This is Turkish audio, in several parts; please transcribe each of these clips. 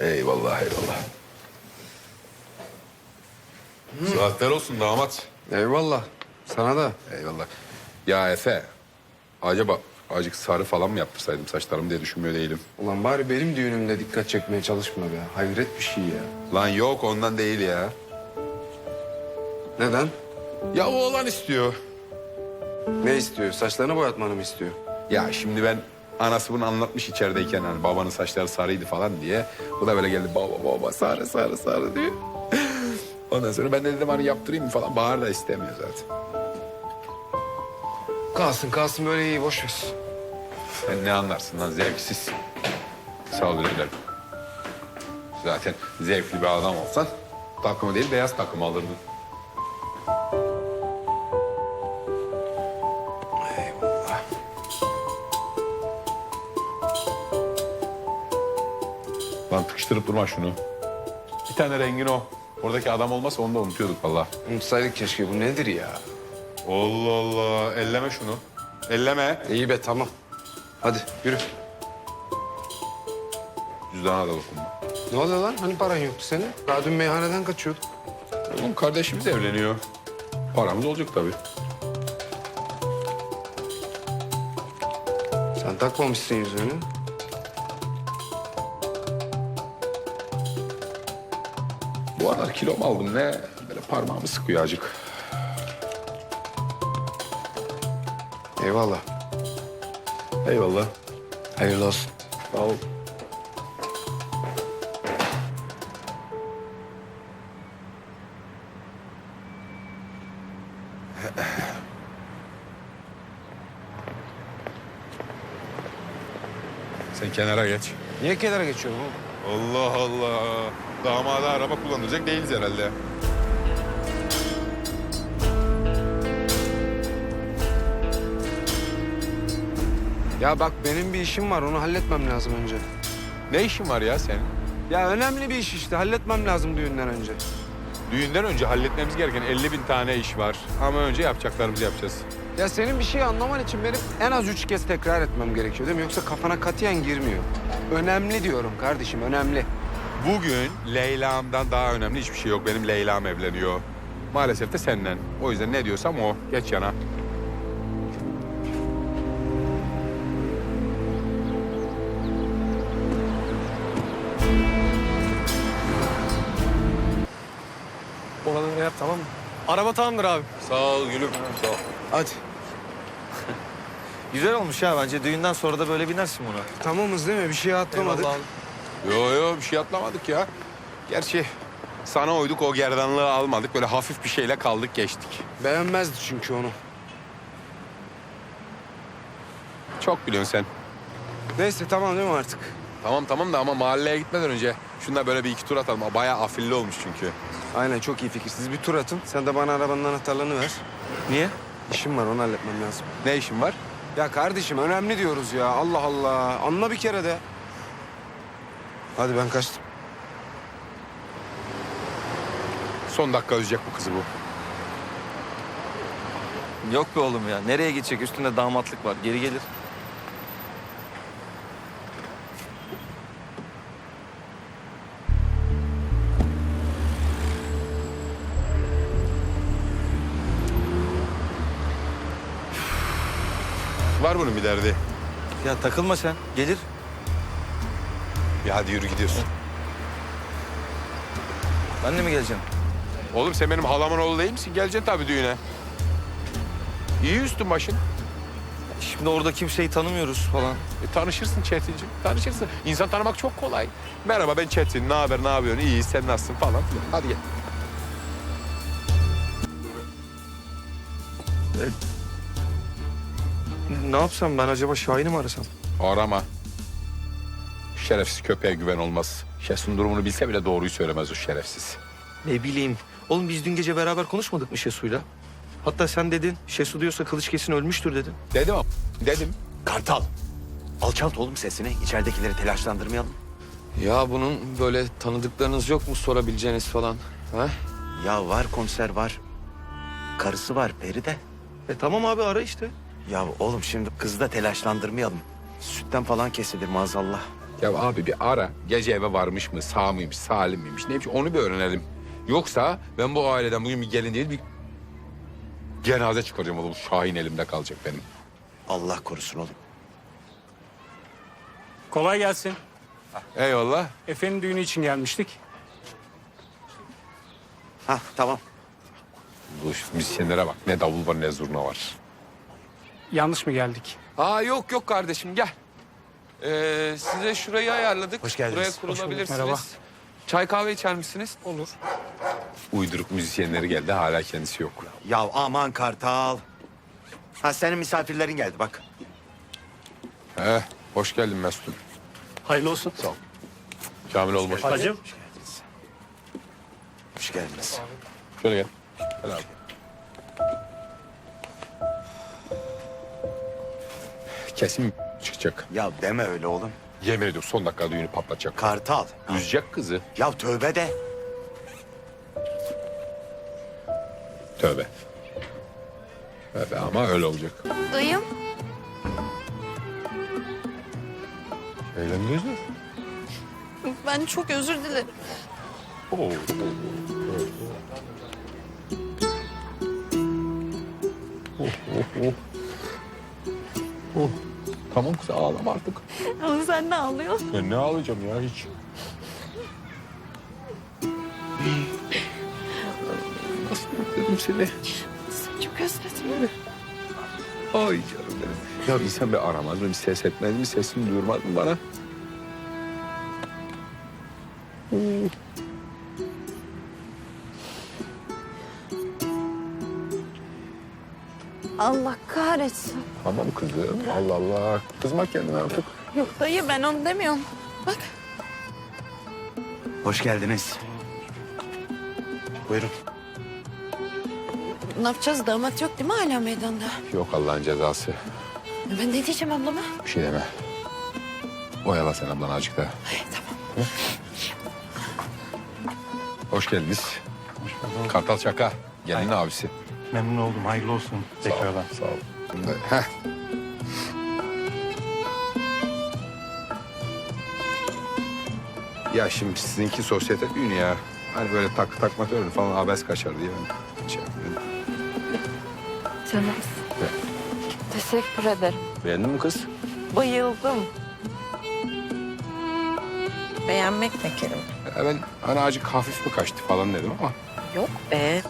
Eyvallah eyvallah. Saatler olsun damat. Eyvallah. Sana da. Eyvallah. Ya Efe, acaba acık sarı falan mı yaptırsaydım saçlarımı diye düşünmüyor değilim. Ulan bari benim düğünümde dikkat çekmeye çalışma be. Hayret bir şey ya. Lan yok ondan değil ya. Neden? Ya oğlan istiyor. Ne istiyor? Saçlarını boyatmanı mı istiyor? Ya şimdi ben anası bunu anlatmış içerideyken hani babanın saçları sarıydı falan diye. Bu da böyle geldi baba baba sarı sarı sarı diyor. Ondan sonra ben de dedim hani yaptırayım mı falan. Bahar da istemiyor zaten. Kalsın kalsın böyle iyi boş ver. Sen ne anlarsın lan zevksiz. Sağ ol öyle. Zaten zevkli bir adam olsan takımı değil beyaz takımı alırdın. Lan tıkıştırıp durma şunu. Bir tane rengin o. Oradaki adam olmasa onu da unutuyorduk vallahi. Unutsaydık keşke. Bu nedir ya? Allah Allah. Elleme şunu. Elleme. İyi be tamam. Hadi yürü. Cüzdana da dokunma. Ne oluyor lan? Hani paran yoktu senin? Daha dün meyhaneden kaçıyorduk. Oğlum kardeşimiz evleniyor. Paramız olacak tabii. Sen takmamışsın yüzüğünü. Bu aralar kilo mu aldım ne? Böyle parmağımı sıkıyor acık. Eyvallah. Eyvallah. Hayırlı olsun. Sağ ol. Sen kenara geç. Niye kenara geçiyorum oğlum? Allah Allah. Damada araba kullanacak değiliz herhalde. Ya bak benim bir işim var. Onu halletmem lazım önce. Ne işin var ya senin? Ya önemli bir iş işte. Halletmem lazım düğünden önce. Düğünden önce halletmemiz gereken 50 bin tane iş var. Ama önce yapacaklarımızı yapacağız. Ya senin bir şey anlaman için benim en az üç kez tekrar etmem gerekiyor değil mi? Yoksa kafana katiyen girmiyor. Önemli diyorum kardeşim, önemli. Bugün Leyla'mdan daha önemli hiçbir şey yok. Benim Leyla'm evleniyor. Maalesef de senden. O yüzden ne diyorsam o. Geç yana. Oraları yap tamam mı? Araba tamamdır abi. Sağ ol gülüm. Sağ ol. Hadi. Güzel olmuş ya bence. Düğünden sonra da böyle binersin buna. Tamamız değil mi? Bir şey atlamadık. Eyvallah. Yo yo bir şey atlamadık ya. Gerçi sana uyduk o gerdanlığı almadık. Böyle hafif bir şeyle kaldık geçtik. Beğenmezdi çünkü onu. Çok biliyorsun sen. Neyse tamam değil mi artık? Tamam tamam da ama mahalleye gitmeden önce şundan böyle bir iki tur atalım. Bayağı afilli olmuş çünkü. Aynen çok iyi fikir. Siz bir tur atın. Sen de bana arabanın anahtarlarını ver. Niye? İşim var onu halletmem lazım. Ne işin var? Ya kardeşim önemli diyoruz ya. Allah Allah. Anla bir kere de. Hadi ben kaçtım. Son dakika üzecek bu kızı bu. Yok be oğlum ya. Nereye gidecek? Üstünde damatlık var. Geri gelir. Var bunun bir derdi. Ya takılma sen. Gelir. Ya hadi yürü gidiyorsun. Ben de mi geleceğim? Oğlum sen benim halamın oğlu değil misin? Geleceksin tabii düğüne. İyi üstün başın. Şimdi orada kimseyi tanımıyoruz falan. E, tanışırsın Çetin'cim, tanışırsın. İnsan tanımak çok kolay. Merhaba ben Çetin, ne haber, ne yapıyorsun, iyi, sen nasılsın falan filan. Hadi gel. Ne yapsam ben acaba Şahin'i mi arasam? Arama. Şerefsiz köpeğe güven olmaz. Şesun durumunu bilse bile doğruyu söylemez o şerefsiz. Ne bileyim. Oğlum biz dün gece beraber konuşmadık mı Şesu'yla? Hatta sen dedin, Şesu diyorsa kılıç kesin ölmüştür dedin. Dedim ama, dedim. Kartal. Alçalt oğlum sesini. İçeridekileri telaşlandırmayalım. Ya bunun böyle tanıdıklarınız yok mu sorabileceğiniz falan? Ha? Ya var konser var. Karısı var Peri de. E tamam abi ara işte. Ya oğlum şimdi kızı da telaşlandırmayalım. Sütten falan kesilir maazallah. Ya abi bir ara gece eve varmış mı, sağ mıymış, salim miymiş neymiş onu bir öğrenelim. Yoksa ben bu aileden bugün bir gelin değil bir cenaze çıkaracağım oğlum. Şahin elimde kalacak benim. Allah korusun oğlum. Kolay gelsin. Eyvallah. Efe'nin düğünü için gelmiştik. Ha tamam. Bu müzisyenlere bak ne davul var ne zurna var. Yanlış mı geldik? Aa yok yok kardeşim gel. Ee, size şurayı ayarladık. Hoş geldiniz. Buraya Hoş bulduk, kurulabilirsiniz. merhaba. Çay kahve içer misiniz? Olur. Uyduruk müzisyenleri geldi hala kendisi yok. Ya aman Kartal. Ha senin misafirlerin geldi bak. He, hoş geldin Mesut'um. Hayırlı olsun. Sağ ol. Kamil olmuş. Hacım. Hoş geldiniz. Şöyle gel. Gel abi. Kesin çıkacak. Ya deme öyle oğlum. Yemin ediyorum son dakika düğünü patlatacak. Kartal. Üzecek kızı. Ya tövbe de. Tövbe. Tövbe ama öyle olacak. Dayım, Eğlendiniz mi? ben çok özür dilerim. Oo. Oh, oh, oh. Oh. Tamam kız ağlama artık. Ama sen de ağlıyorsun. Ben ne ağlayacağım ya hiç. Nasıl bekledim seni? Çok özledim. Ay canım benim. Ya insan bir aramaz mı, bir ses etmez mi, sesini duyurmaz mı bana? Allah kahretsin. Tamam kızım, Allah Allah. Kızma kendine artık. Yok dayı ben onu demiyorum. Bak Hoş geldiniz. Buyurun. ne yapacağız damat yok değil mi hala meydanda? Yok Allah'ın cezası. Ben ne diyeceğim ablama? Bir şey deme. Oyala sen ablan azıcık daha. Ay, tamam. Hoş geldiniz. Kartal Çaka, gelin abisi. Memnun oldum. Hayırlı olsun tekrardan. Sağ ol. Heh. Ya şimdi sizinki sosyete düğünü ya. Hani böyle tak takma töreni falan abes kaçar diye ben şey. Canım. Teşekkür ederim. Beğendin mi kız? Bayıldım. Beğenmek ne kelime? Ya ben hani acık hafif mi kaçtı falan dedim ama. Yok be.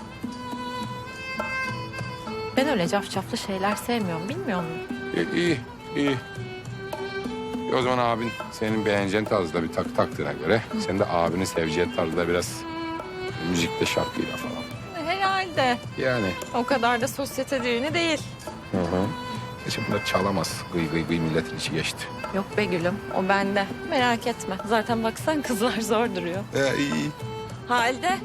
Ben öyle cafcaflı şeyler sevmiyorum bilmiyor musun? İyi, iyi, iyi. E, O zaman abin senin beğeneceğin tarzda bir takı taktığına göre... ...sen de abinin seveceği tarzda biraz müzikle şarkıyla falan. Herhalde. Yani. O kadar da sosyete düğünü değil. Hı hı. Gerçi bunlar çalamaz. Gıy gıy gıy milletin içi geçti. Yok be gülüm o bende. Merak etme. Zaten baksan kızlar zor duruyor. İyi, iyi. Halde.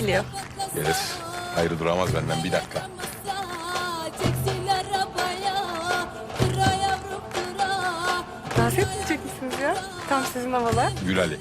Geliyor. Gelir. Ayrı duramaz benden bir dakika. Dans etmeyecek misiniz ya? Tam sizin havalar. Gül Ali.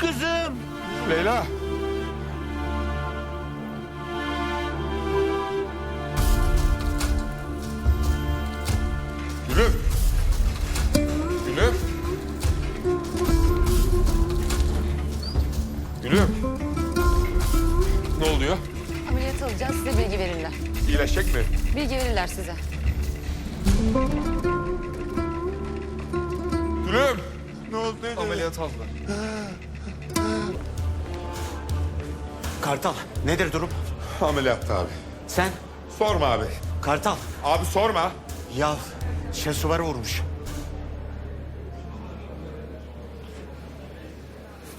Kızım! Leyla. Gülüm. Gülüm. Gülüm. Ne oluyor? Ameliyat alacağız size bilgi verirler. İyileşecek mi? Bilgi verirler size. Gülüm. Ne oldu? Ameliyat aldılar. Kartal, nedir durum? Ameliyatta abi. Sen? Sorma abi. Kartal. Abi sorma. Ya Şesuvar'ı vurmuş.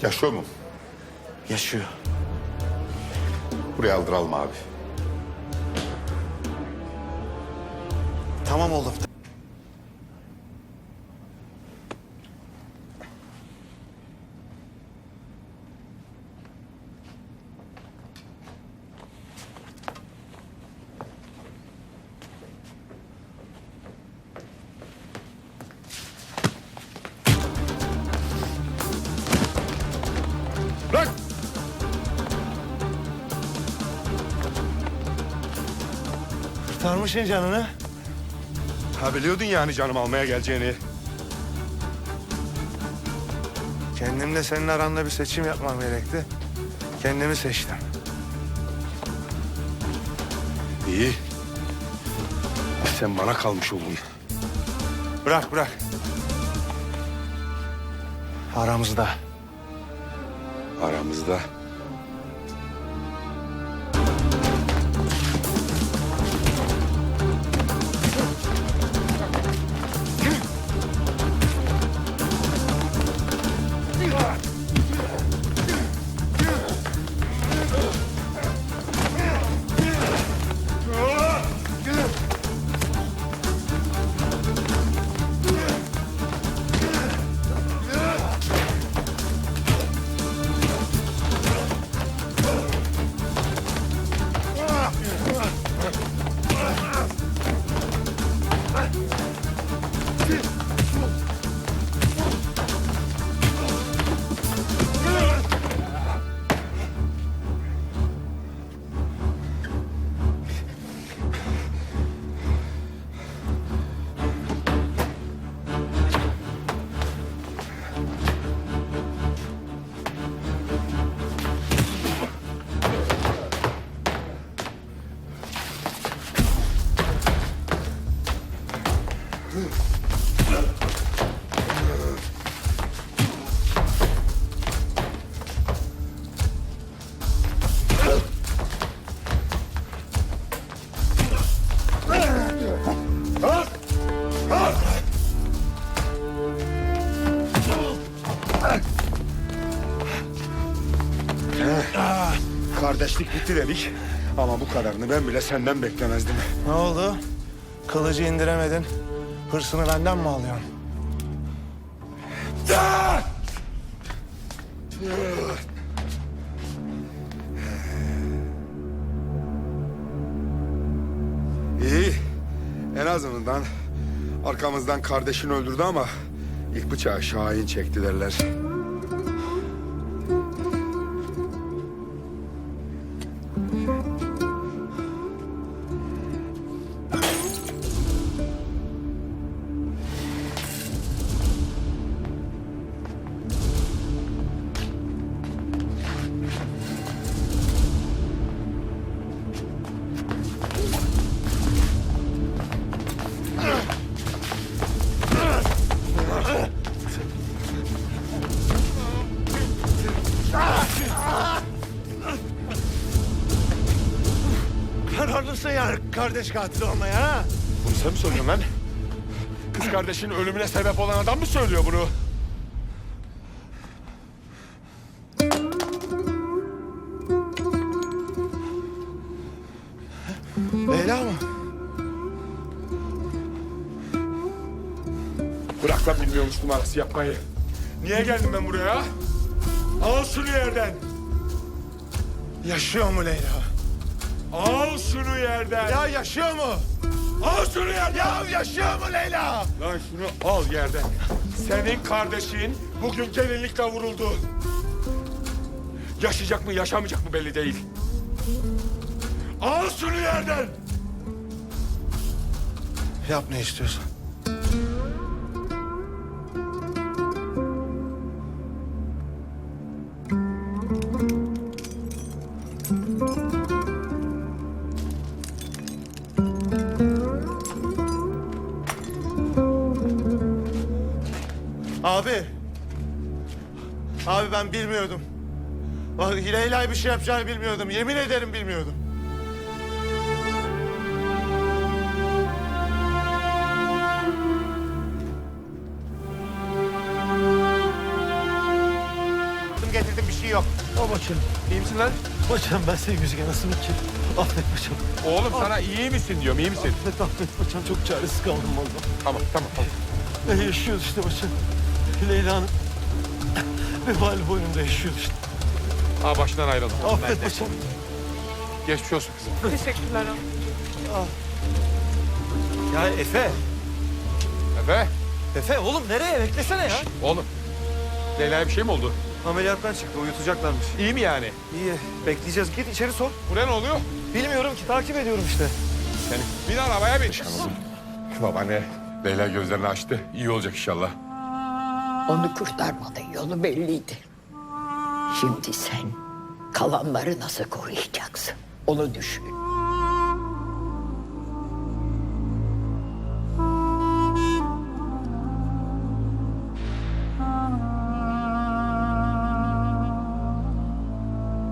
Yaşıyor mu? Yaşıyor. Buraya aldıralım abi. Tamam oğlum. Kurtarmışsın canını. Ha biliyordun yani canım almaya geleceğini. Kendimle senin aranda bir seçim yapmam gerekti. Kendimi seçtim. İyi. Sen bana kalmış oldun. Bırak bırak. Aramızda. Aramızda. Kardeşlik bitti dedik. Ama bu kadarını ben bile senden beklemezdim. Ne oldu? Kılıcı indiremedin. Hırsını benden mi alıyorsun? İyi. En azından arkamızdan kardeşini öldürdü ama ilk bıçağı Şahin çekti derler. Kararlısın yani kardeş katili olmaya ha? Bunu sen mi söylüyorsun lan? Kız kardeşinin ölümüne sebep olan adam mı söylüyor bunu? Leyla mı? Bırak lan bilmiyormuş numarası yapmayı. Niye geldim ben buraya? Al şunu yerden. Yaşıyor mu Leyla? Al şunu yerden. Ya yaşıyor mu? al şunu yerden. Ya yaşıyor mu Leyla? Lan şunu al yerden. Senin kardeşin bugün gelinlikle vuruldu. Yaşayacak mı yaşamayacak mı belli değil. Al şunu yerden. Yap ne istiyorsan. Bilmiyordum. Bak Leyla'ya bir şey yapacağını bilmiyordum. Yemin ederim bilmiyordum. Getirdim bir şey yok. Babacığım. İyi misin lan? Paçam ben senin yüzüne nasıl ki? Affet paçam. Oğlum sana iyi misin diyorum iyi misin? Affet affet paçam. Çok çaresiz kaldım vallahi. Tamam tamam. tamam. Ne yaşıyoruz işte paçam. Leyla'nın vebali boynunda yaşıyoruz işte. Ha başından ayrıldım. Affet paçam. Geçmiş olsun kızım. Ya Efe. Efe. Efe oğlum nereye? Beklesene ya. Oğlum. Leyla'ya bir şey mi oldu? Ameliyattan çıktı uyutacaklarmış. İyi mi yani? İyi bekleyeceğiz. Git içeri sor. Buraya ne oluyor? Bilmiyorum ki takip ediyorum işte. Seni. Bin arabaya bin. Babaanne. Leyla gözlerini açtı. İyi olacak inşallah. Onu kurtarmanın yolu belliydi. Şimdi sen kalanları nasıl koruyacaksın? Onu düşün.